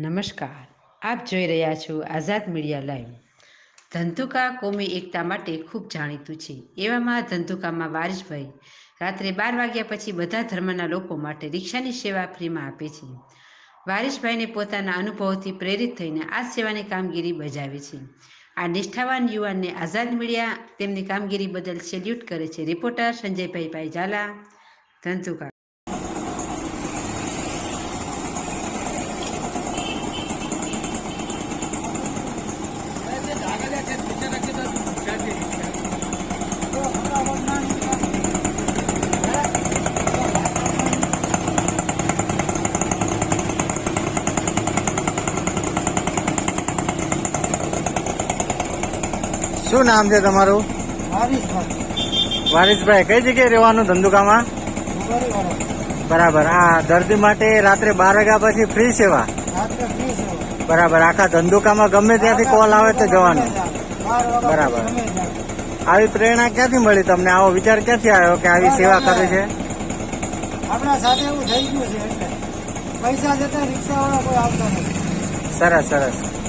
નમસ્કાર. આપ જોઈ રહ્યા છો આઝાદ મીડિયા લાઈવ. ધંધુકા કોમી એકતા માટે ખૂબ જાણીતું છે. એવામાં ધંધુકામાં વારિશભાઈ રાત્રે બાર વાગ્યા પછી બધા ધર્મના લોકો માટે રિક્ષાની સેવા ફ્રીમાં આપે છે. વારિશભાઈને પોતાના અનુભવોથી પ્રેરિત થઈને આ સેવાની કામગીરી બજાવે છે. આ નિષ્ઠાવાન યુવાનને આઝાદ મીડિયા તેમની કામગીરી બદલ સેલ્યુટ કરે છે. રિપોર્ટર સંજયભાઈ ભાઈ ઝાલા ધંધુકા. શું નામ છે તમારું? વારીશભાઈ. કઈ જગ્યાએ રહેવાનું ધંધુકામાં? બરાબર. આ દર્દી માટે રાત્રે બાર વાગ્યા પછી ફ્રી સેવા? બરાબર. આખા ધંધુકામાં ગમે ત્યાંથી કોલ આવે તો જવાનું. બરાબર. આવી પ્રેરણા ક્યાંથી મળી તમને? આવો વિચાર ક્યાંથી આવ્યો કે આવી સેવા કરે છે? આપણા સાથે એવું થઈ ગયું છે પૈસા જતા રિક્ષાવાળા કોઈ આવતા નથી. સરસ સરસ.